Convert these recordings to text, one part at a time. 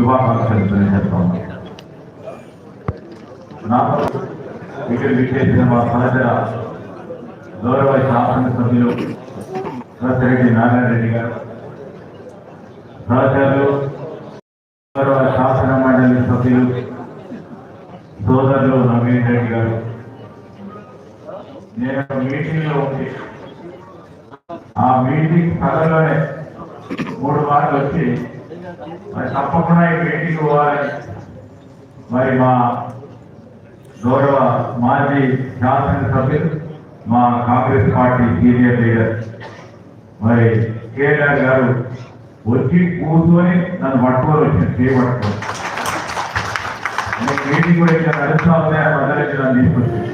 శుభాకాంక్షలు తెలియజేస్తాను నాకు ఇక్కడ విచ్చేసిన మా సహచర గౌరవ శాసనసభ్యులు సత్యరెడ్డి నారాయణ రెడ్డి గారు సహచరులు గౌరవ శాసన మండలి సభ్యులు సోదరులు నవీన్ రెడ్డి గారు నేను మీటింగ్లో ఉంది ఆ మీటింగ్ స్థలంలోనే మూడు మార్లు వచ్చి మరి తప్పకుండా ఈ మీటింగ్ పోవాలి. మరి మా గౌరవ మాజీ శాసనసభ్యులు మా కాంగ్రెస్ పార్టీ సీనియర్ లీడర్ మరి కేఆర్ గారు వచ్చి కూర్చొని నన్ను పట్టుకొని వచ్చింది చేపట్టుకొని నేను మీటింగ్ కూడా ఇట్లా నడుస్తా ఉన్నాయని మొదలెట్టి నన్ను తీసుకొచ్చింది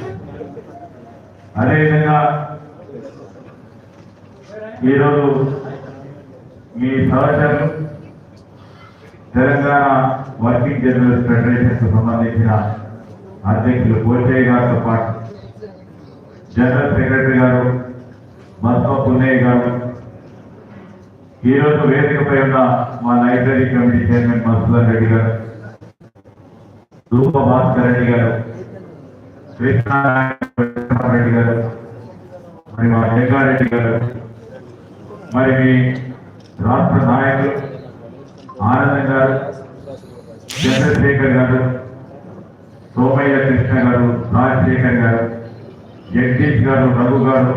అదేవిధంగా ఈరోజు మీ సహచరులు తెలంగాణ వర్కింగ్ జర్నలిస్ట్ ఫెడరేషన్కు సంబంధించిన అధ్యక్షులు కోచయ్య గారితో పాటు జనరల్ సెక్రటరీ గారు బస్మ పున్నయ్య గారు. ఈరోజు వేదికపై ఉన్న మా library committee chairman Madhusudan Reddy గారు రూప భాస్కర్ రెడ్డి గారు కృష్ణారాయణ రెడ్డి గారు మరి మా జగ్గారెడ్డి గారు మరి మీ రాష్ట్ర నాయకులు ఆనంద్ గారు చంద్రశేఖర్ గారు సోమయ్య కృష్ణ గారు రాజశేఖర్ గారు జగదీష్ గారు రఘు గారు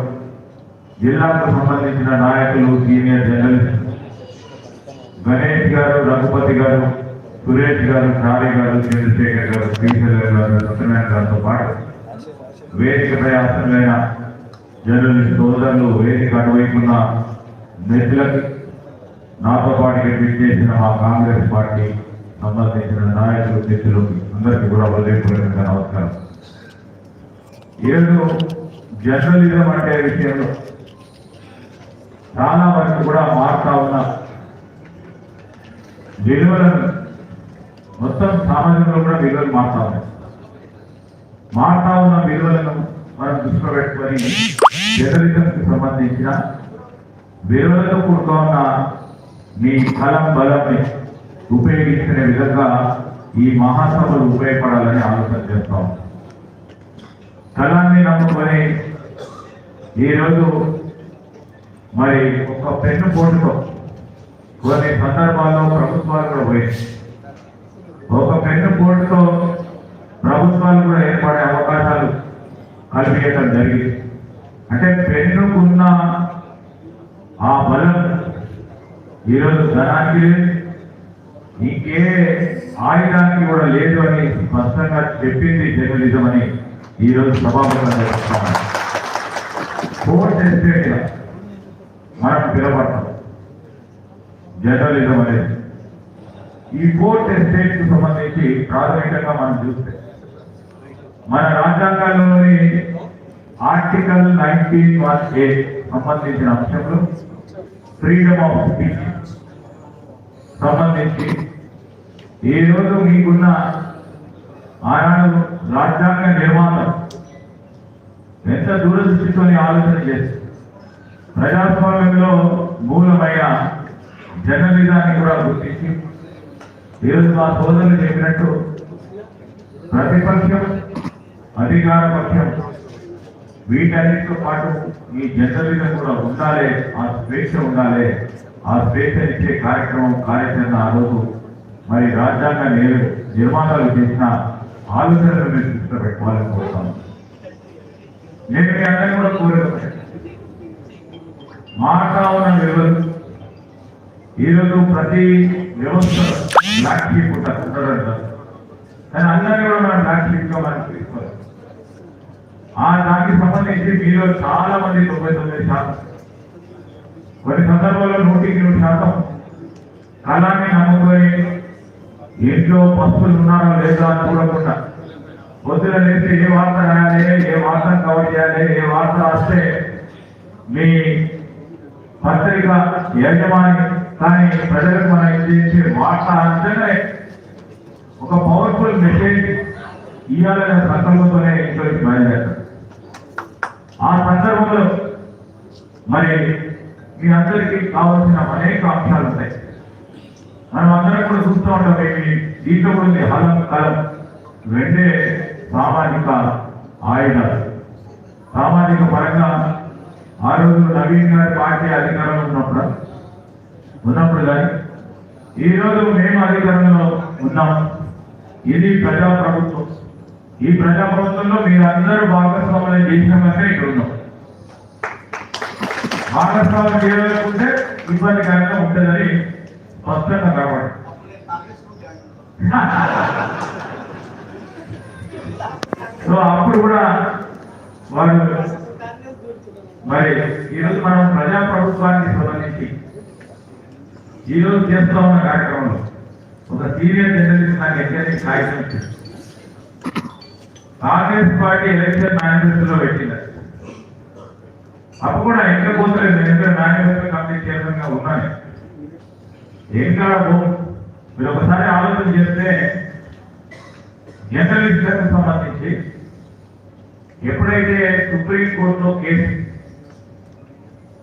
జిల్లాకు సంబంధించిన నాయకులు సీనియర్ జర్నలిస్ట్ గణేష్ గారు రఘుపతి గారు సురేష్ గారు చారి గారు చంద్రశేఖర్ గారు శ్రీశైలం గారు సత్యనారాయణ గారితో పాటు వేదికపై ఆసనులైన జర్నలిస్ట్ సోదరులు వేదిక అటువైపున్న నెత్తులకు నాతో పాటు చేసిన మా కాంగ్రెస్ పార్టీ సంబంధించిన నాయకులు వ్యక్తులు అందరికీ కూడా హృదయపూర్వకంగా నమస్కారం. ఏడు జర్నలిజం అంటే విషయంలో చాలా వరకు కూడా మారుతా ఉన్న విలువలను మొత్తం సమాజంలో కూడా విలువలు మారుతా ఉన్నాయి. మారుతా ఉన్న విలువలను మనం దృష్టిలో పెట్టుకొని జర్నలిజంకి సంబంధించిన విలువలతో కూడుకున్న మీ బలం బలాన్ని ఉపయోగించుకునే విధంగా ఈ మహాసభలు ఉపయోగపడాలని ఆలోచన చేస్తాం కళాన్ని నమ్ముకొని ఈరోజు మరి ఒక పెన్ను పోటుతో కొన్ని సందర్భాల్లో ప్రభుత్వాలు కూడా పోయాయి. ఒక పెన్ను పోటుతో ప్రభుత్వాలు కూడా ఏర్పడే అవకాశాలు కల్పించడం జరిగింది. అంటే పెన్నుకున్న ఆ బలం ఈరోజు ధనానికి లేదు ఇంకే ఆయుధానికి కూడా లేదు అని స్పష్టంగా చెప్పింది జర్నలిజం అని ఈరోజు సభాపతిగా చెప్తామని కోర్ట్ ఎస్టేట్ మనం పిలవడతాం జర్నలిజం అనేది. ఈ కోర్ట్ ఎస్టేట్కు సంబంధించి ప్రాథమికంగా మనం చూస్తే మన రాజ్యాంగాల్లోని ఆర్టికల్ నైన్టీన్ వన్ ఏ సంబంధించిన అంశంలో ఫ్రీడమ్ ఆఫ్ స్పీచ్ సంబంధించి ఈరోజు రోజు మీకున్న ఆనాడు రాజ్యాంగ నిర్మాణం ఎంత దూరదృష్టితో ఆలోచన చేసి ప్రజాస్వామ్యంలో మూలమైన జర్నలిజాన్ని కూడా గుర్తించి ఈరోజు మా సోదరులు చెప్పినట్టు ప్రతిపక్షం అధికార పక్షం వీటన్నిటితో పాటు ఈ జర్నలిజం కూడా ఉండాలి ఆ స్వేచ్ఛ ఉండాలి ఆ స్వేచ్ఛ ఇచ్చే కార్యక్రమం కార్యాచరణ ఆ రోజు మరి రాజ్యాంగ నిర్- నిర్మాణాలు చేసిన ఆలోచనలు మీరు దృష్టిలో పెట్టుకోవాలని కోరుతాను నేను మీ అందరినీ కూడా కోరేది మారుతా ఉన్న విలువలు ఈరోజు ప్రతి వ్యవస్థ బ్లాక్ షీప్ ఉంటుంది కానీ అందరినీ కూడా మనం బ్లాక్ షీప్ ఆ దానికి సంబంధించి మీలో చాలా మంది తొంభై తొమ్మిది శాతం. కొన్ని సందర్భాల్లో నూటికి నూరు శాతం. కళాన్ని నమ్ముకొని ఇంట్లో పశువులు ఉన్నారో లేదా అని చూడకుండా. పొద్దున లేచి ఏ వార్త రాయాలి ఏ వార్తను కవర్ చేయాలి ఏ వార్త రాస్తే మీ పత్రిక యజమాని కానీ ప్రజలకు మనం ఇచ్చే వార్త అంటేనే ఒక పవర్ఫుల్ మెసేజ్ ఇవ్వాలనే సంకల్పంతోనే ఇంట్లోకి బయలుదేరారు ఆ సందర్భంలో మరి మీ అందరికీ కావాల్సిన అనేక అంశాలు ఉన్నాయి. మనం అందరం కూడా చూస్తూ ఉంటాం ఏమి దీంట్లో ఉంది హలం కలం రెండే సామాజిక ఆయుధాలు. సామాజిక పరంగా ఆ రోజు నవీన్ గారి పార్టీ అధికారంలో ఉన్నప్పుడు? ఉన్నప్పుడు కానీ ఈ రోజు మేము అధికారంలో ఉన్నాం. ఇది ప్రజాప్రభుత్వం. ఈ ప్రజాప్రభుత్వంలో మీరందరూ భాగస్వామ్యం చేసిన భాగస్వామ్యం చేయలేకుంటే ఇబ్బందికరంగా ఉంటుందని స్పష్టంగా కాబట్టి సో అప్పుడు కూడా వాళ్ళు మరి ఈరోజు మనం ప్రజాప్రభుత్వానికి సంబంధించి ఈరోజు చేస్తా ఉన్న కార్యక్రమంలో ఒక సీనియర్ జర్నలిస్ట్ నాకు ఎక్కడికి కాగితం కాంగ్రెస్ పార్టీ ఎలక్షన్ మేనిఫెస్టోలో పెట్టింది. అప్పుడు కూడా ఎక్కడ పోతలేదు. నేను ఇంకా కంప్లీట్ కమిటీ ఉన్నాయి ఏం కాదు మీరు ఒకసారి ఆలోచన చేస్తే జనరల్ జర్నలిస్టులకు సంబంధించి ఎప్పుడైతే సుప్రీం కోర్టులో కేసు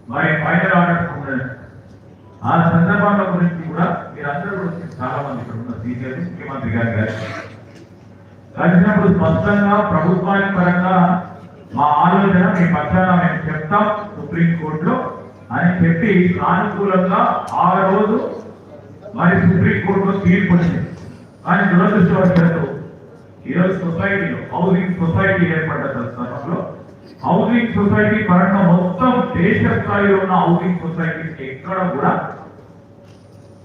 మరి ఫైనల్ ఆర్డర్ ఉన్నది ఆ సందర్భాల గురించి కూడా మీరందరూ కూడా చాలా మంది ఇక్కడ ఉన్న సీనియర్ ముఖ్యమంత్రి గారు కలిసినప్పుడు స్పష్టంగా ప్రభుత్వానికి పరంగా మా ఆలోచన మీ పక్షాన మేము చెప్తాం సుప్రీంకోర్టులో అని చెప్పి సానుకూలంగా ఆ రోజు మరి సుప్రీం కోర్టులో తీర్పు వచ్చింది. కానీ దురదృష్టవశాత్తు ఈరోజు సొసైటీలో హౌసింగ్ సొసైటీ ఏర్పడ్డ సందర్భంలో హౌసింగ్ సొసైటీ పరంగా మొత్తం దేశ స్థాయిలో ఉన్న హౌసింగ్ సొసైటీకి ఎక్కడ కూడా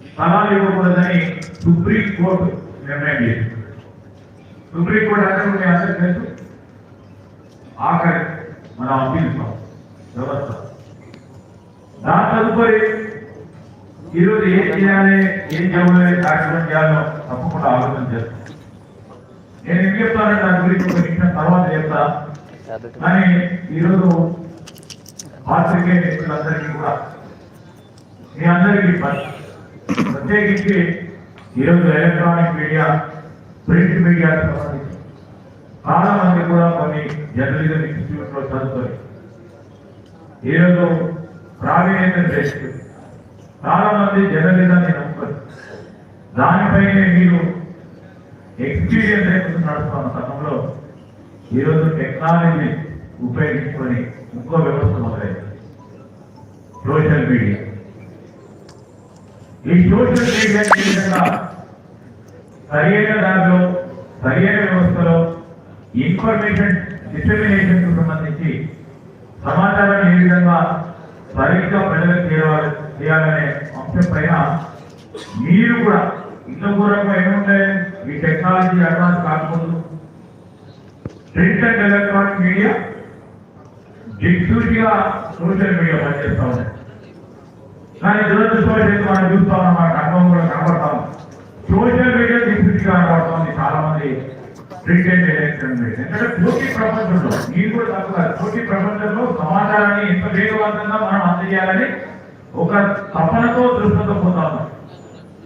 స్థలాలు ఇవ్వకూడదని సుప్రీం కోర్టు నిర్ణయం చేసింది. సుప్రీం కోర్టు అంటే మీ అందరికీ తెలుసు ఆఖరి మన అప్పీల్ వ్యవస్థ. దాని తదుపరి ఈరోజు ఏం చేయాలి ఏం చేయాలి కార్యక్రమం చేయాలో తప్పకుండా ఆలోచన చేస్తాను నేను ఏం చెప్తానంటే దాని గురించి ఒక నిమిషం తర్వాత చెప్తా. కానీ ఈరోజు పాత్రికే మిత్రులందరికీ కూడా మీ అందరికీ ప్రత్యేకించి ఈరోజు ఎలక్ట్రానిక్ మీడియా ప్రింట్ మీడియా సంబంధించి చాలా మంది కూడా కొన్ని జర్నలిజం ఇన్స్టిట్యూట్లో చదువుతారు. ఈరోజు ప్రావీణ్యత చేస్తూ చాలా మంది జర్నలిజాన్ని నమ్ముతారు. దానిపైనే మీరు ఎక్స్పీరియన్స్ లేకుండా నడుస్తున్న సమయంలో ఈరోజు టెక్నాలజీ ఉపయోగించుకొని ఇంకో వ్యవస్థ మొదలైంది. Social media. ఈ సోషల్ మీడియా సరైన దానిలో సరైన వ్యవస్థలో ఇన్ఫర్మేషన్ డిస్టర్మినేషన్కు సంబంధించి సమాచారాన్ని ఏ విధంగా సరిగ్గా ప్రజలకు చేయాలి చేయాలనే అంశం పైన మీరు కూడా ఇంత పూర్వంగా ఏముంటాయి ఈ టెక్నాలజీ అడ్వాన్స్ కాకముందు. ప్రింట్ అండ్ ఎలక్ట్రానిక్ మీడియా దిక్సూచిగా సోషల్ మీడియా పనిచేస్తా ఉన్నాయి కానీ దురదృష్టవశాత్తు మనం చూస్తా ఉన్నాం మనకు అనుభవం కూడా కనబడతాం సోషల్ మీడియా దిక్సూచిగా కనబడుతుంది చాలా మంది ప్రింట్ అండ్ ఎందుకంటే పోటీ ప్రపంచంలో మీరు కూడా తప్పు కాదు పోటీ ప్రపంచంలో సమాచారాన్ని ఎంత వేగవంతంగా మనం అందజేయాలని ఒక తపనతో దృష్టితో పోతాము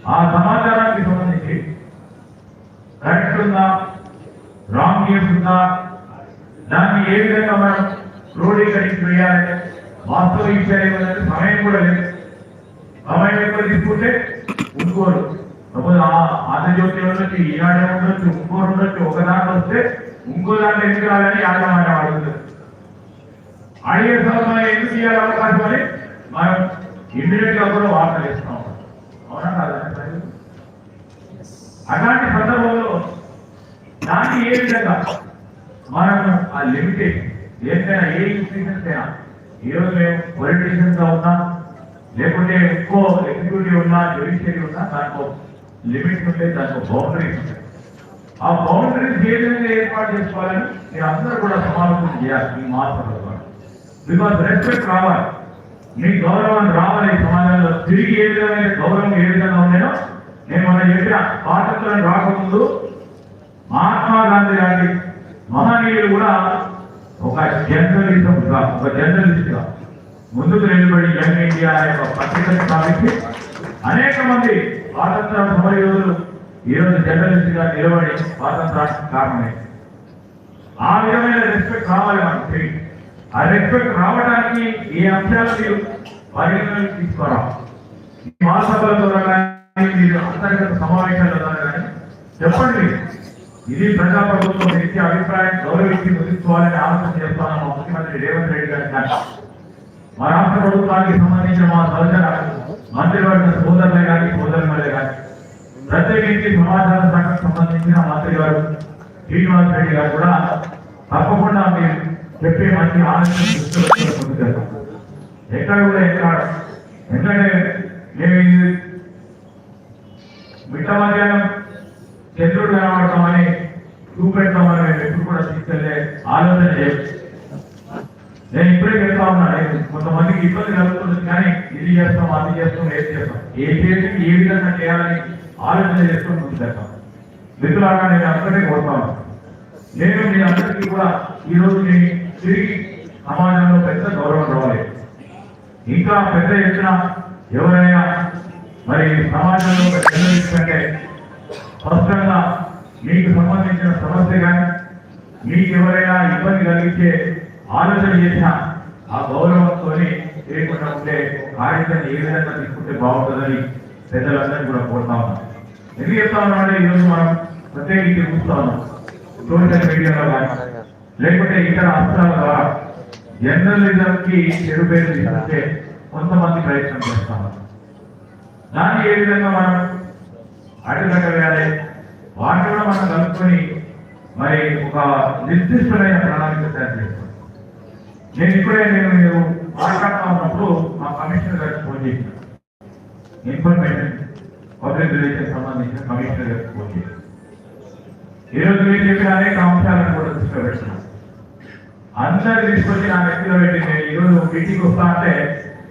ఆ సమాచారానికి సంబంధించి కరెక్ట్ ఉందా రాంగ్ న్యూస్ ఉందా దాన్ని ఏ విధంగా మనం క్రోడీకరించి వేయాలి వాస్తవ విషయాలు ఏమంటే సమయం కూడా లేదు. సమయం ఎక్కువ తీసుకుంటే ఇంకోరు సపోజ్ ఆంధ్రజ్యోతి ఉండొచ్చు ఈనాడే ఉండొచ్చు ఇంకోటి ఉండొచ్చు ఒక దాంట్లో వస్తే ఇంకో దాంట్లో ఎందుకు రాలని యాజమాన్యం అడుగుతుంది అడిగే సమయంలో ఎందుకు ఇవ్వాలి అవకాశం అని మనం ఇమీడియట్గా కూడా వార్తలు ఇస్తాం అవునా కాదా? అలాంటి సందర్భంలో దాన్ని ఏ విధంగా మనము ఆ లిమిటెడ్ ఏదైనా ఏ ఇన్స్టిట్యూషన్స్ అయినా ఈరోజు మేము పొలిటీషియన్స్గా ఉన్నా లేకుంటే ఎక్కువ ఎగ్జిక్యూటివ్ ఉన్నా జ్యుడిషియరీ ఉన్నా దాంట్లో లిమిట్ ఉంటే దానికి బౌండరీస్ ఉంటాయి ఆ బౌండరీస్ ఏ విధంగా ఏర్పాటు చేసుకోవాలని మీరు అందరూ కూడా సమాలోచన చేయాలి. మీ మాత్రం బికాస్ రెస్పెక్ట్ రావాలి మీ గౌరవం రావాలి. ఈ సమాజంలో తిరిగి ఏ విధమైన గౌరవం ఏ విధంగా ఉన్నాయో నేను మన చెప్పిన స్వాతంత్రం రాకముందు మహాత్మా గాంధీ లాంటి మహనీయులు కూడా ఒక జర్నలిజం ఒక జర్నలిస్ట్గా ముందుకు నిలబడి యంగ్ ఇండియా అనే ఒక పత్రికను స్థాపించి అనేక మంది స్వాతంత్ర సమరయోధులు ఈరోజు జర్నలిస్ట్గా నిలబడి స్వాతంత్రానికి కారణమే. ఆ విధమైన రెస్పెక్ట్ రావాలి మనకు తిరిగి ఆ రెస్పెక్ట్ రావడానికి ఈ అంశాలు మీరు పరిగణలోకి తీసుకోరా ఈ మహాసభల ద్వారా కానీ మీరు అంతర్గత సమావేశాల ద్వారా కానీ చెప్పండి. ఇది ప్రజాప్రభుత్వం వ్యక్తి అభిప్రాయం గౌరవించి ముగించుకోవాలని ఆలోచన చేస్తాను మా ముఖ్యమంత్రి రేవంత్ రెడ్డి గారి మన రాష్ట్ర ప్రభుత్వానికి సంబంధించిన మా సహచర మంత్రివర్గ సోదరులే కానీ సోదరులే కానీ ప్రత్యేకించి సమాచార శాఖకు సంబంధించిన మంత్రి గారు శ్రీనివాస్ రెడ్డి గారు కూడా తప్పకుండా మీరు చెప్పే మంచి ఆలోచన దృష్టిలో ఎక్కడ కూడా ఎక్కడ ఎందుకంటే నేను మిట్ట మధ్యాహ్నం చంద్రుడు కనబడతామని చూపెడతామని ఎప్పుడు కూడా తీసుకెళ్ళే ఆలోచన చేయం నేను ఇప్పుడే చేస్తా ఉన్నా. కొంతమందికి ఇబ్బంది కలుగుతుంది కానీ ఇది చేస్తాం అది చేస్తాం ఏది చేస్తాం. ఏ చేసి ఏ విధంగా చేయాలని ఆలోచన చేసుకుని ముందు చేస్తాం మిత్రులాగా నేను అందరినీ కోరుతాను నేను మీ అందరికీ కూడా ఈరోజు నేను తిరిగి సమాజంలో పెద్ద గౌరవం రావాలి. ఇంకా పెద్ద ఎత్తున ఎవరైనా మరి సమాజంలో ఒక స్పష్టంగా మీకు సంబంధించిన సమస్య కానీ మీకు ఎవరైనా ఇబ్బంది కలిగించే ఆలోచన చేసిన ఆ గౌరవంతో చేయకుండా ఉంటే కార్యక్రమం ఏ విధంగా తీసుకుంటే బాగుంటుందని పెద్దలందరినీ కూడా కోరుతా ఉన్నాం ఎందుకు చెప్తా ఉన్నామంటే ఈరోజు మనం ప్రత్యేకించి చూస్తా ఉన్నాం. సోషల్ మీడియాలో కానీ లేకపోతే ఇతర అస్త్రాల ద్వారా జర్నలిజం కి చెడు పేరు తీసుకుంటే కొంతమంది ప్రయత్నం చేస్తాము దాన్ని ఏ విధంగా మనం అడ్డుకట్ట వేయాలి వాటిని కూడా మనం కలుపుకొని మరి ఒక నిర్దిష్టమైన ప్రణాళిక తయారు చేస్తాం. నేను ఇప్పుడే నేను నేను మాట్లాడుతూ ఉన్నప్పుడు మా కమిషనర్ గారికి ఫోన్ చేశాను. ఇన్ఫర్మేషన్ పబ్లిక్ రిలేషన్ సంబంధించిన కమిషనర్ గారికి ఫోన్ చేశాను. ఈరోజు రోజు మీరు చెప్పిన అనేక అంశాలను కూడా దృష్టిలో పెడుతున్నాం అందరు తీసుకొచ్చి నా వ్యక్తిలో పెట్టి నేను ఈరోజు మీటింగ్ వస్తా అంటే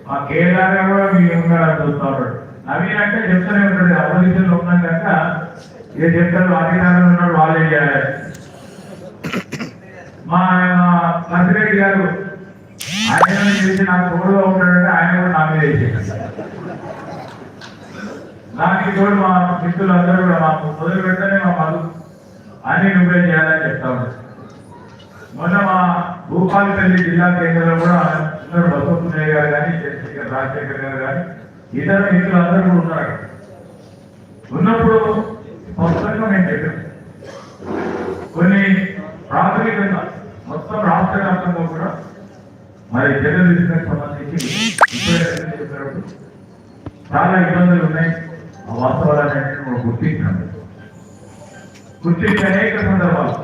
మా కేదార్ గారు కూడా మీ ఉన్నాడని చూస్తా ఉంటాడు నవీన్ అంటే చెప్తూనే ఉంటాడు అపోజిషన్లో ఉన్నాం కనుక ఏ చెప్తారు అధికారంలో ఉన్నాడు వాళ్ళే చేయాలి. మా నర్సిరెడ్డి గారు ఆయన చేసి నాకు తోడుగా ఉంటాడంటే ఆయన కూడా నా మీద దానికి తోడు మా మిత్రులందరూ కూడా మాకు మొదలు పెట్టనే మా మధు అన్ని నువ్వే చేయాలని చెప్తా ఉంటారు మొన్న మా భూపాలపల్లి జిల్లా కేంద్రంలో కూడా అందరూ బసవపున్నయ్య గారు కానీ చంద్రశేఖర్ రాజశేఖర్ గారు కానీ ఇతర మిత్రులు అందరూ కూడా ఉన్నారు ఉన్నప్పుడు స్పష్టంగా మేము చెప్పాం కొన్ని ప్రాథమికంగా మొత్తం రాష్ట్ర వ్యాప్తంగా కూడా మరి జర్నలిస్టులకు సంబంధించి చాలా ఇబ్బందులు ఉన్నాయి. ఆ వాస్తవాలన్నింటినీ మనం గుర్తించాం గుర్తించే అనేక సందర్భాలు.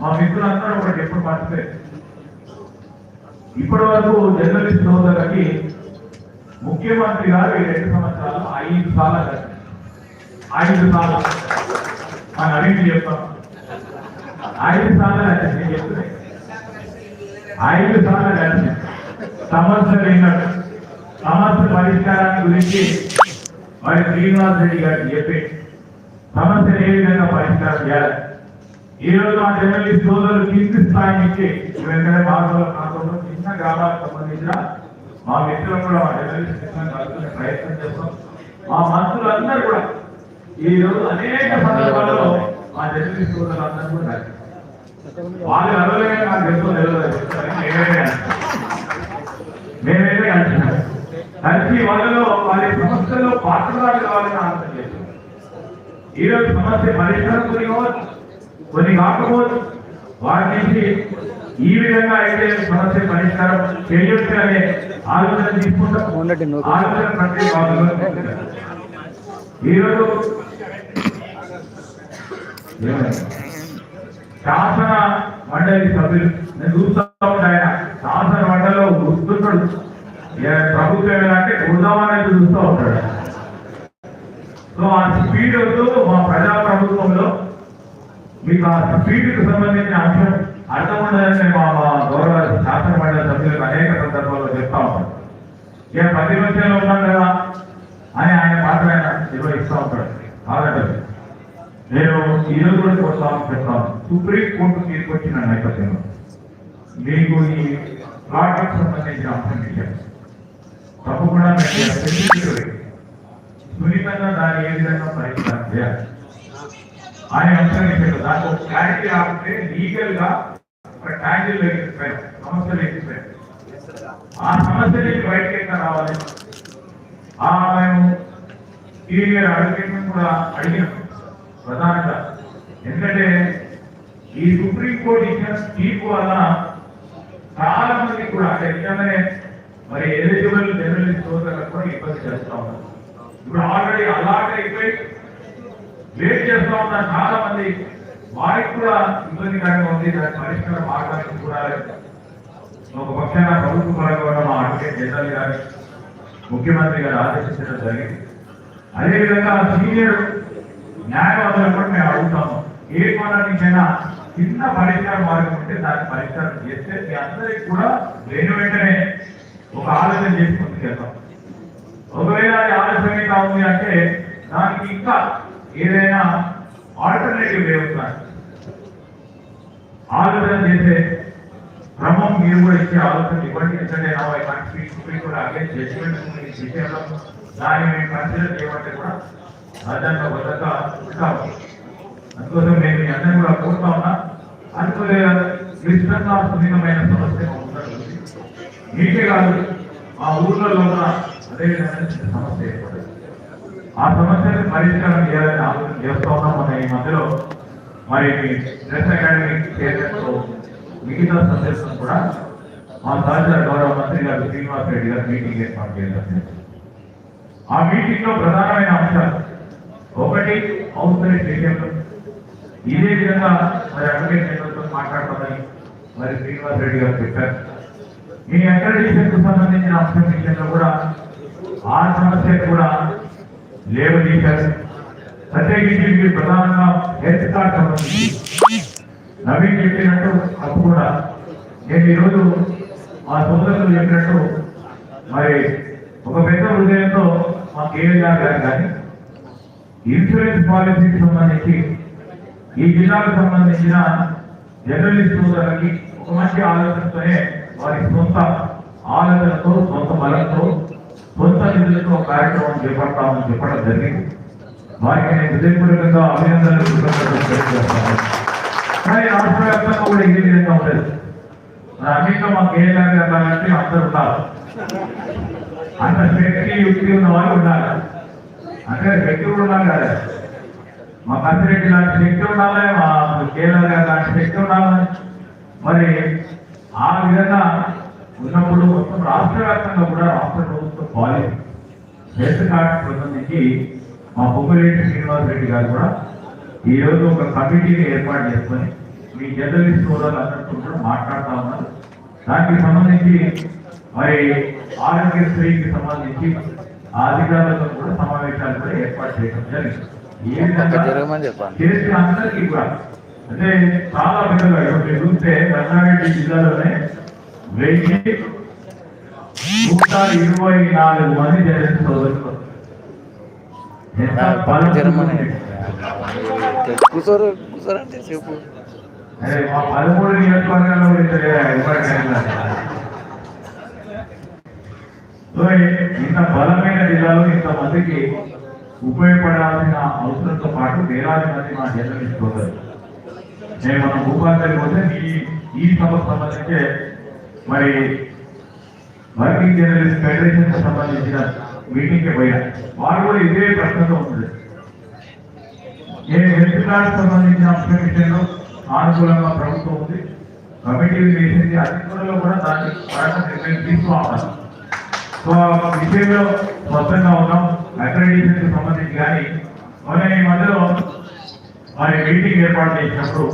మా మిత్రులందరూ ఒకటి ఎప్పుడు పార్టిసిపేట్ ఇప్పటి వరకు జర్నలిస్ట్ సోదరులకి ముఖ్యమంత్రి గారు ఈ రెండు సంవత్సరాలు ఐదు సార్లు ఐదు సార్లు. మన అడిగి చెప్తాం ఐదు సార్లు కలిసి నేను చెప్తున్నాయి ఐదు సార్లు కలిసి సమస్య సమస్య పరిష్కారాన్ని గురించి మరి శ్రీనివాస్ రెడ్డి గారికి చెప్పి సమస్యలు ఏ విధంగా పరిష్కారం చేయాలి? ఈ రోజు మా జర్నలిస్ట్ సోదరులు కింది స్థాయి నుంచి వెంటనే బాధలో ప్రాంతంలో చిన్న గ్రామాలకు సంబంధించిన మా మిత్రులు కూడా మా జర్నలిస్ట్ మిత్రులను ప్రయత్నం చేస్తాం. మా మంత్రులందరూ కూడా ఈ రోజు అనేక సందర్భాల్లో మా జర్నలిస్ట్ సోదరులు అందరూ కూడా వాళ్ళు అరవలేక నాకు తెలుసు తెలియదు మేమైతే మేమైతే కలిసినాం. కలిసి వాళ్ళలో వారి సమస్యలో పాత్రదారు కావాలని ఆలోచన చేస్తాం ఈ రోజు సమస్య పరిష్కారం కొన్ని కావచ్చు కొన్ని కాకపోవచ్చు వాటి నుంచి ఈ విధంగా అయితే సమస్య పరిష్కారం చేయొచ్చు అనే ఆలోచన తీసుకుంటాం. ఆలోచన ప్రక్రియ భాగంలో ఈరోజు శాసన మండలి సభ్యులు నేను చూస్తా ఉంటా ఆయన. శాసన మండలిలో గుర్తుంటాడు ప్రభుత్వం ఏదంటే గుర్దామనేది చూస్తూ ఉంటాడు. సో ఆ స్పీడ్ మా ప్రజా ప్రభుత్వంలో మీకు ఆ స్పీడ్కు సంబంధించిన అంశం అర్థం ఉండదని నేను మా మా గౌరవ శాసన మండలి సభ్యులకు అనేక సందర్భాల్లో చెప్తా ఉంటాను. ఇక ప్రతిపక్షంలో ఉన్నాం కదా అని ఆయన మాత్రం ఆయన నిర్వహిస్తూ ఉంటాడు. కాదండి. నేను ఈ రోజు కూడా ప్రోత్సాహం పెడతాను సుప్రీం కోర్టు తీసుకొచ్చిన నేపథ్యంలో. మీకు ఈ ప్లాట్కి సంబంధించిన అంశం విషయం తప్పకుండా సున్నితంగా దాన్ని ఏ విధంగా ప్రయత్నం చేయాలి? అనే అంశం విషయంలో దాంట్లో క్లారిటీ రాకుంటే లీగల్గా ఒక ట్యాంగిల్ లేకపోయారు సమస్య లేకపోయారు ఆ సమస్య నుంచి బయటకి ఎక్కడ రావాలి? ఆ మేము సీనియర్ అడ్వకేట్ కూడా అడిగినాం ప్రధానంగా. ఎందుకంటే ఈ సుప్రీంకోర్టు ఇచ్చిన తీర్పు వల్ల చాలా మంది కూడా అంటే నిజంగానే మరి ఎలిజిబుల్ జర్నలిస్ట్ సోదరులకు కూడా ఇబ్బంది చేస్తా ఉన్నారు. ఇప్పుడు ఆల్రెడీ అలాట్ అయిపోయి వెయిట్ చేస్తా ఉన్న చాలా మంది వారికి కూడా ఇబ్బందికరంగా ఉంది. దాని పరిష్కార మార్గాన్ని కూడా ఒక పక్షాన ప్రభుత్వ పరంగా కూడా మా అడ్వకేట్ జనరల్ గారి ముఖ్యమంత్రి గారు ఆదేశించడం జరిగింది. అదేవిధంగా సీనియర్ న్యాయవాదులు కూడా మేము అడుగుతాము. ఏ కోణానికైనా చిన్న పరిష్కార మార్గం ఉంటే దాన్ని పరిష్కారం చేస్తే మీ అందరికి కూడా లేని వెంటనే ఒక ఆలోచన చేసి ముందుకెళ్తాం ఒకవేళ అది ఆలస్యమైతే ఉంది అంటే దానికి ఇంకా ఏదైనా ఆల్టర్నేటివ్ వే ఉందా ఆలోచన చేసే క్రమం మీరు కూడా ఇచ్చే ఆలోచన ఇవ్వండి. ఎందుకంటే నా కంట్రీ సుప్రీం కూడా అగేన్ జడ్జిమెంట్ విషయంలో దాన్ని మేము కన్సిడర్ చేయమంటే కూడా రాజ్యాంగ భద్రత ఉంటాము అందుకోసం నేను మీ అందరినీ కూడా కోరుతా ఉన్నా. అనుకునే క్లిష్టంగా సమస్య మీకే కాదు మా ఊర్లలో ఉన్న అదేవిధంగా చిన్న సమస్య ఏర్పడింది. ఆ సమస్యను పరిష్కారం చేయాలని ఆలోచన చేస్తూ ఉన్నాం మన ఈ మధ్యలో. మరి డ్రెస్ అకాడమీ చైర్మన్తో మిగతా సందేశం కూడా మా సహచర గౌరవ మంత్రి గారు శ్రీనివాస్ రెడ్డి గారు మీటింగ్ ఏర్పాటు చేయడం ఆ మీటింగ్లో ప్రధానమైన అంశాలు ఒకటి హౌస్ విషయంలో ఇదే విధంగా మరి అడ్వకేట్ జనరల్తో మాట్లాడతామని మరి శ్రీనివాస్ రెడ్డి గారు చెప్పారు. మీ అక్రెడిటేషన్కు సంబంధించిన అంశం విషయంలో కూడా ఆ సమస్య కూడా లేవు తీశారు. ప్రత్యేకించి మీరు ప్రధానంగా హెల్త్ కార్డ్ సంబంధించి. నవీన్ చెప్పినట్టు తప్పకుండా నేను ఈరోజు మా సోదరులు చెప్పినట్టు మరి ఒక పెద్ద హృదయంతో మా కేఎల్ఆర్ గారు కానీ ఇన్సూరెన్స్ పాలసీకి సంబంధించి ఈ జిల్లాకు సంబంధించిన జర్నలిస్ట్ సోదరులకి ఒక మంచి ఆలోచనతోనే వారి సొంత ఆలోచనతో సొంత బలంతో సొంత నిధులతో కార్యక్రమం చేపడతామని చెప్పడం జరిగింది. వారికి నేను హృదయపూర్వకంగా అభినందనలు తెలియజేస్తాను. కానీ రాష్ట్ర వ్యాప్తంగా కూడా ఇదే విధంగా ఉండదు. మన అన్నింటిలో మాకు ఏ లాగా అంటే అందరూ ఉన్నారు. అంత శక్తి యుక్తి ఉన్న వాళ్ళు ఉండాలి. అంటే శక్తి కూడా ఉండాలి కదా. మా కసిరెడ్డి లాంటి శక్తి ఉండాలి మా కేరళ గారు లాంటి శక్తి ఉండాలి. మరి ఆ విధంగా ఉన్నప్పుడు మొత్తం రాష్ట్ర వ్యాప్తంగా కూడా రాష్ట్ర ప్రభుత్వం పాలసీ హెల్త్ కార్డ్ సంబంధించి మా పొంగులేటి శ్రీనివాస్ రెడ్డి గారు కూడా ఈ ఒక కమిటీని ఏర్పాటు చేసుకొని మీ జర్నలిస్ట్ సోదరులు అందరితో కూడా మాట్లాడుతూ ఉన్నారు. దానికి సంబంధించి మరి ఆరోగ్యశ్రీకి సంబంధించి ఆ అధికారులతో కూడా సమావేశాలు కూడా ఏర్పాటు చేయడం జరిగింది. విధంగా జరగమని కూడా. అంటే చాలా పెద్దగా ఇప్పుడు చూస్తే రంగారెడ్డి జిల్లాలోనే వెయ్యి నూట ఇరవై నాలుగు మంది జర్నలిస్ట్ సోదరులు. కూర్చోరు కూర్చోరంటే చెప్పు. పదమూడు నియోజకవర్గాల్లో ఇంత బలమైన జిల్లాలో ఇంత మందికి ఉపయోగపడాల్సిన అవసరంతో పాటు వేలాది మంది మా జర్నలిస్ట్ సోదరులు నేను మనం భూపాంతరికి పోతే ఈ ఈ సభకు సంబంధించే మరి వర్కింగ్ జర్నలిస్ట్ ఫెడరేషన్ సంబంధించిన మీటింగ్కి పోయా వారు కూడా ఇదే ప్రశ్నతో ఉంటుంది నేను హెల్త్ కార్డ్ సంబంధించిన అంశం విషయంలో సానుకూలంగా ప్రభుత్వం ఉంది. కమిటీ వేసింది. అధికారులు కూడా దాన్ని పరంగా నిర్ణయం తీసుకోవాలి. సో విషయంలో స్పష్టంగా ఉన్నాం. అక్రెడిటేషన్కి సంబంధించి కానీ మొన్న ఈ మధ్యలో మరి మీటింగ్ ఏర్పాటు చేసినప్పుడు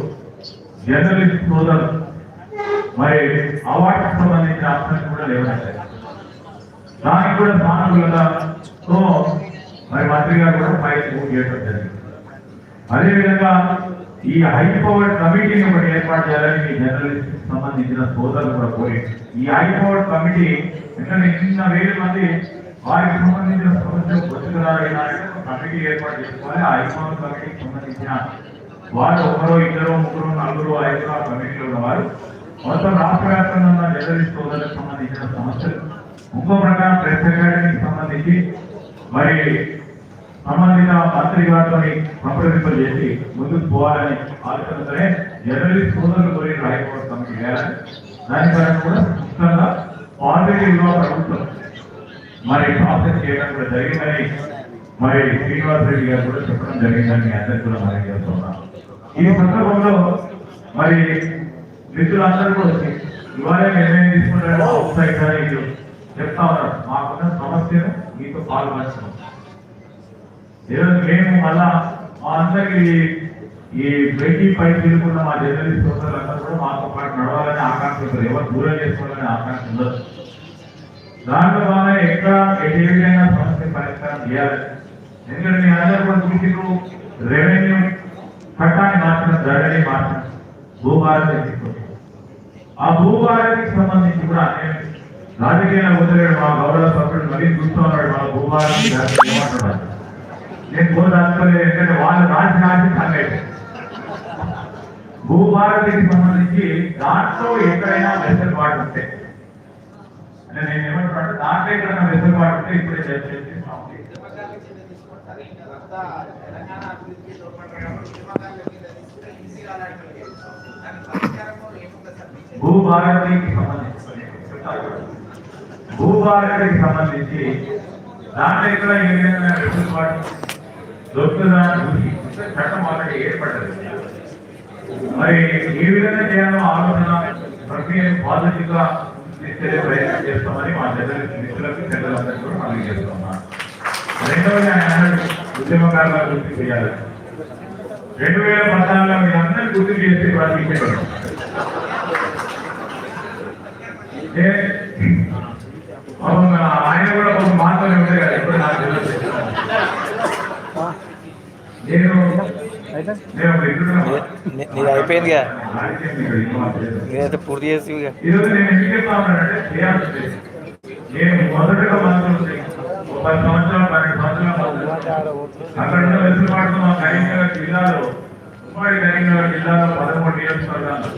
జర్నలిస్ట్ సోదరు మరి అవార్డు సంబంధించిన అంశాన్ని కూడా లేవనట్లేదు దానికి కూడా సానుకూలతతో మరి మంత్రి గారు కూడా ఫైల్ మూవ్ చేయడం జరిగింది. అదేవిధంగా ఈ హై పవర్ కమిటీని ఒకటి ఏర్పాటు చేయాలని మీ జర్నలిస్ట్ సంబంధించిన సోదరులు కూడా కోరి ఈ హై పవర్ కమిటీ ఎక్కడ చిన్న వేల మంది వారికి సంబంధించిన సమస్యలు బతుకులారైనా కమిటీ ఏర్పాటు చేసుకోవాలి. ఆ హై కమిటీకి సంబంధించిన వారు ఒకరో ఇద్దరు ముగ్గురు నలుగురు ఐదుగురు కమిటీలో ఉన్నవారు. మొత్తం రాష్ట్ర వ్యాప్తంగా ఉన్న జర్నలిస్ట్ సోదరులకు సంబంధించిన సమస్యలు. ఇంకో ప్రకారం ప్రెస్ అకాడమీకి సంబంధించి మరి సంబంధిత మంత్రి గారితో సంప్రదింపజేసి ముందుకు పోవాలని ఆలోచనతోనే జర్నలిస్ట్ సోదరులు కోరి హైకోర్టు కమిటీ వేయాలని దాని పరంగా కూడా ముఖ్యంగా పాజిటివ్ ప్రభుత్వం మరి ప్రాసెస్ చేయడం కూడా జరిగిందని మరి శ్రీనివాస్ రెడ్డి గారు కూడా చెప్పడం జరిగిందని మీ అందరికీ కూడా మనం చేస్తున్నాం ఈ సందర్భంలో మరి మిత్రులందరూ కూడా వచ్చి ఇవాళ నిర్ణయం తీసుకున్నారో అవుతాయి కదా ఇది చెప్తా ఉన్నారు. మాకున్న సమస్యను మీతో పాల్పంచడం ఈరోజు మేము మళ్ళా మా అందరికి ఈ వెయ్యి పై తిరుగుతున్న మా జర్నలిస్ట్ సోదరులందరూ కూడా మాతో పాటు నడవాలని ఆకాంక్ష ఎవరు దూరం చేసుకోవాలని ఆకాంక్ష ఉండదు. దాంట్లో భాగంగా ఎక్కడ ఏ విధంగా సమస్య పరిష్కారం చేయాలి? ఎందుకంటే మీ అందరూ కూడా చూసిరు రెవెన్యూ చట్టాన్ని మార్చిన ధరని మార్చిన భూభారతి తీసుకొచ్చారు ఆ భూభారతికి సంబంధించి కూడా నేను రాజకీయ వదిలేడు మా గౌరవ సభ్యుడు మరీ చూస్తూ ఉన్నాడు మా భూభారతి నేను కోరుకోలేదు ఎందుకంటే వాళ్ళు రాసిన రాసి సంగతి. భూభారతికి సంబంధించి దాంట్లో ఎక్కడైనా వెసులుబాటు ఉంటే అంటే నేను ఏమంటున్నాను దాంట్లో ఎక్కడైనా వెసులుబాటు ఉంటే ఇప్పుడే చర్చ చేసి భూభారతికి సంబంధించి భూభారతికి సంబంధించి దాంట్లో ఇక్కడ ఏ విధంగా వెసులుబాటు దొరుకుతుందా చట్టం ఆల్రెడీ ఏర్పడ్డది. మరి ఏ విధంగా చేయాలో ఆలోచన ప్రక్రియ పాజిటివ్ ప్రయత్నం చేస్తామని మా జర్నలిస్ట్ మిత్రులకు చెల్లెలందరూ కూడా మనం చేస్తున్నాం రెండవది ఆయన ఉద్యమకారుల చేయాలి. రెండు వేల పద్నాలుగులో మీరు అందరూ గుర్తు చేసి వాళ్ళు ఏ, ఆయన కూడా ఒక మాత్రమే ఉంటాయి కదా ఎప్పుడు నాకు నేను నేను ఒక ఇద్దరు నీ- నీది అయిపోయిందిగా. నేనైతే పూర్తి చేసి నేను మొదటగా పది సంవత్సరాలు పన్నెండు సంవత్సరాలు అక్కడ ఉన్న వెసులుబాటు మా కరీంనగర్ జిల్లాలో ఉమ్మడి కరీంనగర్ జిల్లాలో పదమూడు నియోజకవర్గాలు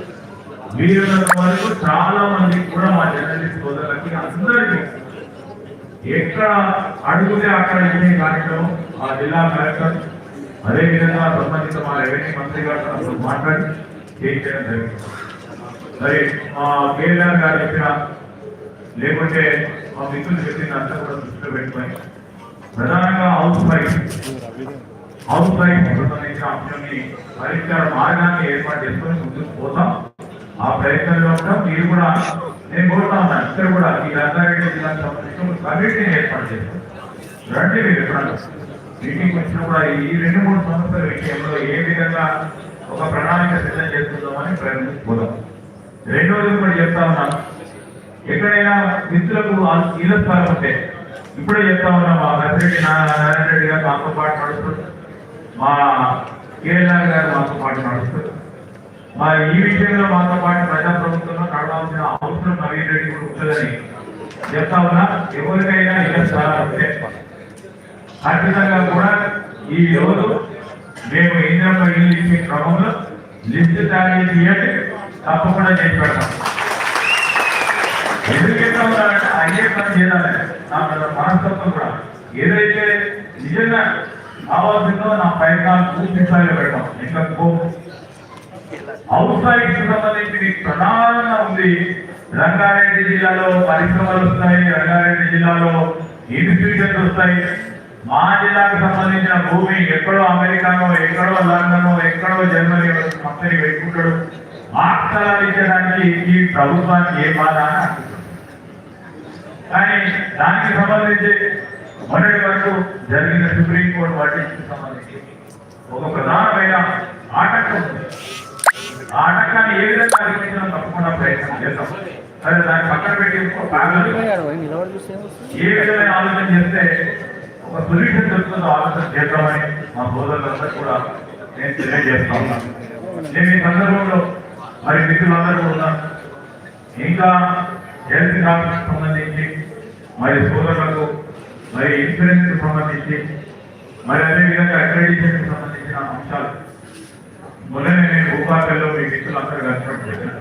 వీరులంత వరకు చాలా మంది కూడా మా జర్నలిస్ట్ సోదరులకి అందరికీ ఎక్కడ అడుగుతే అక్కడ ఇచ్చే కార్యక్రమం ఆ జిల్లా కలెక్టర్ అదేవిధంగా సంబంధిత మా రెవెన్యూ మంత్రి గారు మాట్లాడి చేయించడం జరిగింది మరి మా కేఎల్ఆర్ గారు చెప్పిన లేకుంటే మా మిత్రులు చెప్పిన అంతా కూడా దృష్టిలో పెట్టుకొని ప్రధానంగా హౌస్ వైఫ్ హౌస్ వైఫ్ సంబంధించిన అంశాన్ని పరిష్కార మార్గాన్ని ఏర్పాటు చేసుకొని ముందుకు పోతాం. ఆ ప్రయత్నంలో ఉంటాం. మీరు కూడా నేను కోరుతా ఉన్నాను ఇక్కడ కూడా ఈ రంగారెడ్డి జిల్లాకు సంబంధించిన కమిటీని ఏర్పాటు చేస్తాం. రండి మీరు ఎప్పుడన్నా. మీటింగ్ వచ్చిన కూడా ఈ రెండు మూడు సంవత్సరాల విషయంలో ఏ విధంగా ఒక ప్రణాళిక సిద్ధం చేస్తుందామని ప్రయత్నించుకోదాం రెండోది కూడా చెప్తా ఉన్నాను ఎక్కడైనా మిత్రులకు ఆ- స్థలం ఉంటే ఇప్పుడే చెప్తా ఉన్నాం మా పెద్దరెడ్డి నారాయణ రెడ్డి గారు మాతో పాటు నడుస్తుంది మా కేఎల్ఆర్ గారు మాతో పాటు నడుస్తుంది మా ఈ విషయంలో మాతో పాటు ప్రజాప్రభుత్వంలో నడవాల్సిన అవసరం నవీన్ రెడ్డి కూడా ఉంటుందని చెప్తా ఉన్నా. ఎవరికైనా ఇళ్ళ స్థలాలు ఉంటే అద్భుతంగా కూడా ఈ రోజు మేము ఇంద్రమ్మ ఇల్లు ఇచ్చే క్రమంలో లిస్ట్ తయారు చేయండి తప్పకుండా చేసి పెడతాం. ఎందుకు అయ్యే పని చేయాలి. నా మనస్తత్వం కూడా. ఏదైతే నిజంగా కావాల్సిందో నా ప్రయత్నాలు పూర్తి స్థాయిలో పెడతాం. ఇంకా హౌస్ సైట్స్ సంబంధించి ప్రధానంగా ఉంది. రంగారెడ్డి జిల్లాలో పరిశ్రమలు వస్తాయి రంగారెడ్డి జిల్లాలో ఇన్స్టిట్యూషన్స్ వస్తాయి. మా జిల్లాకు సంబంధించిన భూమి ఎక్కడో అమెరికానో ఎక్కడో లండనో ఎక్కడో జర్మనీ కంపెనీ పెట్టుకుంటాడు. ఆ స్థలాలు ఇచ్చడానికి ఈ ప్రభుత్వానికి ఏ బాధ? అని అనిపిస్తుంది. కానీ దానికి సంబంధించి మొన్నటి వరకు జరిగిన సుప్రీంకోర్టు వాటికి సంబంధించి ఒక ప్రధానమైన ఆటంకం ఉంది. ఆ ఆటంకాన్ని ఏ విధంగా అధిగమించడం తప్పకుండా ప్రయత్నం చేస్తాం. సరే దాన్ని పక్కన పెట్టి ఏ విధమైన ఆలోచన చేస్తే ఒక సొల్యూషన్ దొరుకుతుందో ఆలోచన చేద్దామని మా సోదరులందరూ కూడా నేను తెలియజేస్తా ఉన్నాను నేను ఈ సందర్భంలో మరి మిత్రులందరూ కూడా ఇంకా హెల్త్ కార్డ్స్ సంబంధించి మరి సోదరులకు మరి ఇన్సూరెన్స్ సంబంధించి మరి అదేవిధంగా అక్రెడిటేషన్ సంబంధించిన అంశాలు. మొన్ననే నేను భూపాకల్లో మీ మిత్రులు అందరూ కలిసినప్పుడు చెప్పాను.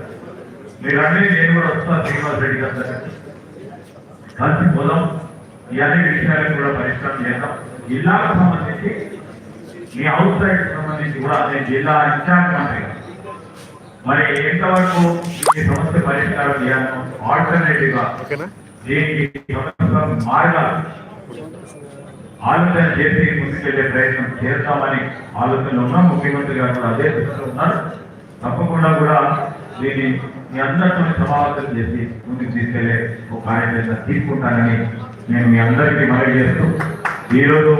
మీరు అన్నీ నేను కూడా వస్తాను శ్రీనివాస్ రెడ్డి గారు కలిసి పోదాం. ఈ అన్ని విషయాలను కూడా పరిష్కారం చేద్దాం జిల్లాకు సంబంధించి మీ అవుట్ సైడ్ సంబంధించి కూడా నేను జిల్లా ఇన్ఛార్జ్ మంత్రిగా మరి ఎంతవరకు ఈ సమస్య పరిష్కారం చేయాలో ఆల్టర్నేటివ్గా దీనికి మార్గాలు ఆలోచన చేసి ముందుకెళ్ళే ప్రయత్నం చేస్తామని ఆలోచనలో ఉన్నాం ముఖ్యమంత్రి గారు కూడా అదే ఉన్నారు తప్పకుండా కూడా దీన్ని మీ అందరితో సమావేశం చేసి ముందుకు తీసుకెళ్ళే ఒక కార్యక్రమం తీసుకుంటానని నేను మీ అందరికీ మనవి చేస్తూ ఈరోజు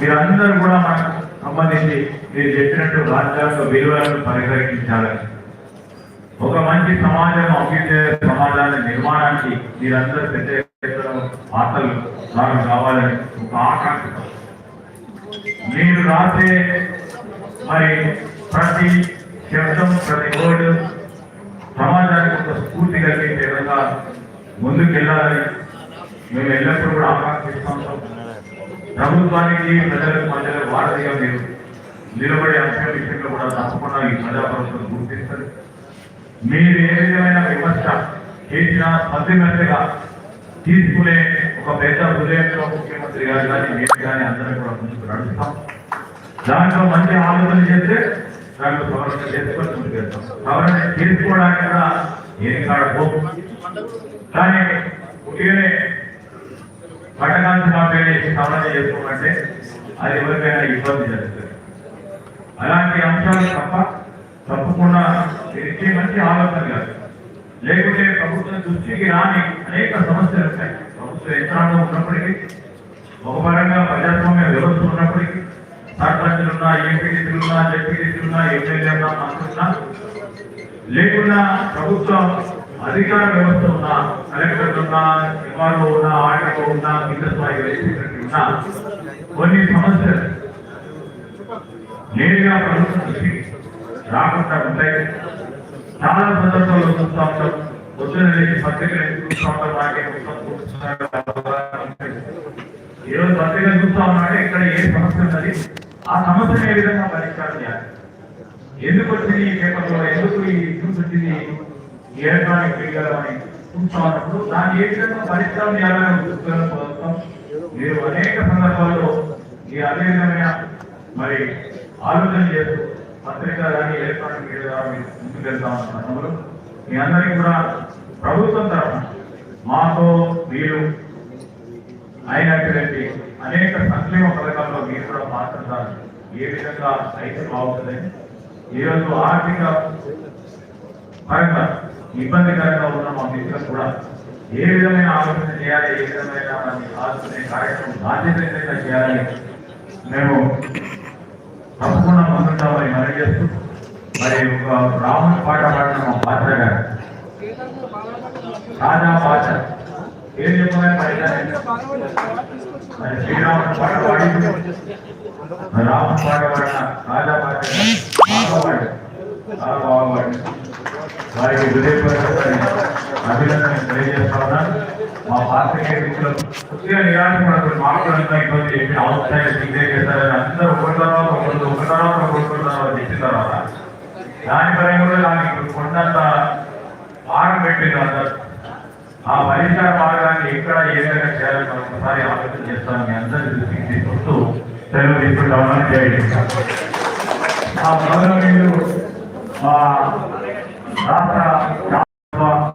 మీరందరూ కూడా మనకు సంబంధించి మీరు చెప్పినట్టు రాజ్యాంగ విలువలను పరిగణించాలని. ఒక మంచి సమాజం అభ్యుదయ సమాజాన్ని నిర్మాణానికి మీరందరూ పెద్ద వార్తలు నాకు కావాలని ఒక ఆకాంక్ష మీరు రాసే మరి ప్రతి శబ్దం ప్రతి వర్డ్ సమాజానికి ఒక స్ఫూర్తి కలిగించే విధంగా ముందుకెళ్ళాలని మేము ఎల్లప్పుడూ కూడా ఆకాంక్షిస్తాం ప్రభుత్వానికి ప్రజలకు మధ్యలో వారధిగా మీరు నిలబడే అంశం విషయంలో కూడా తప్పకుండా ఈ ప్రజాప్రభుత్వం గుర్తిస్తారు. మీరు ఏ విధమైన విమర్శ చేసినా స్పందినట్టుగా తీసుకునే ఒక పెద్ద హృదయంలో ముఖ్యమంత్రి గారు కానీ మేము కానీ అందరం కూడా ముందుకు నడుస్తాం. దాంట్లో మంచి ఆలోచన చేస్తే దాంట్లో సవరణ చేసుకొని ముందుకు వెళ్తాం. సవరణ చేసుకోవడానికి కూడా ఏం కాడపో కానీ ఉట్టిగానే పట్టణానికి ఆపేసి సవరణ చేసుకోమంటే అది ఎవరికైనా ఇబ్బంది జరుగుతుంది. అలాంటి అంశాలు తప్ప తప్పకుండా దీనికి మంచి ఆలోచన కాదు. లేకుంటే ప్రభుత్వం దృష్టికి రాని అనేక సమస్యలు ఉంటాయి. ప్రభుత్వ యంత్రాంగం ఉన్నప్పటికీ ఒకపరంగా ప్రజాస్వామ్య వ్యవస్థ ఉన్నప్పటికీ సర్పంచులున్నా ఎంపీటీసీలున్నా జెడ్పీటీసీలున్నా ఎమ్మెల్యేలున్నా మంత్రులున్నా లేకున్నా ప్రభుత్వం అధికార వ్యవస్థ ఉన్నా కలెక్టర్ ఉన్నా ఇవాళ ఉన్నా ఆటలో ఉన్నా కింద మిగతా ఉన్నా కొన్ని సమస్యలు నేరుగా ప్రభుత్వం రాకుండా ఉంటాయి. చాలా సందర్భాల్లో చూస్తూ ఉంటాం పొద్దున లేచి పత్రికలు చూస్తూ ఉంటాం నాకే ఈరోజు పత్రికలు చూస్తా ఉన్నాడే ఇక్కడ ఏ సమస్య ఉన్నది? ఆ సమస్యను ఏ విధంగా పరిష్కారం చేయాలి? ఎందుకు వచ్చింది ఈ పేపర్లో? ఎందుకు ఈ న్యూస్ వచ్చింది? ఈ ఎలక్ట్రానిక్ మీడియాలో దాన్ని ఏ విధంగా పరిష్కారం చేయాలని చూస్తున్న ప్రభుత్వం మీరు అనేక సందర్భాల్లో ఈ అదే విధమైన మరి ఆలోచన చేస్తూ పత్రిక కానీ ఎలక్ట్రానిక్ మీడియా ద్వారా మీరు ముందుకు వెళ్తా ఉన్న మీ అందరికీ కూడా ప్రభుత్వం తరఫున మాతో మీరు అయినటువంటి అనేక సంక్షేమ పథకాల్లో మీరు కూడా పాల్గొంటారు. ఏ విధంగా అయితే బాగుంటుందని. ఈరోజు ఆర్థిక పరంగా ఇబ్బందికరంగా ఉన్న మా మిత్రులు కూడా ఏ విధమైన ఆలోచన చేయాలి ఏ విధమైన దాన్ని ఆలోచన కార్యక్రమం బాధ్యత ఏదైనా చేయాలని మేము తప్పకుండా ముందుంటామని మనం చేస్తూ మరి ఒక రాముని పాట పాడిన మా పాత్ర గారు. రాజా పాట ఏం చెప్పాలని పడినారు మరి శ్రీరాముని పాట పాడి రాముని పాట పాడిన రాజా పాట బాగా చాలా బాగా పాడి వారికి హృదయపూర్వక అభినందన తెలియజేస్తా మా పాత్రికేయ మిత్రులు కొద్దిగా నిరాశపడతారు మాకు అంతా ఇబ్బంది చెప్పి అవసరం డిగ్రీ చేస్తారని అందరూ ఒక తర్వాత ఒకరు ఒక తర్వాత ఒకరు చెప్పిన తర్వాత దాని పరంగా కూడా నాకు ఇప్పుడు కొండంత మార్గం పెట్టింది అందరు ఆ పరిష్కార మార్గాన్ని ఎక్కడ ఏ విధంగా చేయాలని మనం ఒకసారి ఆలోచన చేస్తాను మీ అందరి దృష్టికి తీసుకొస్తూ సెలవు తీసుకుంటామని తెలియజేస్తాను. ఆ మొదలు మీరు రాష్ట్ర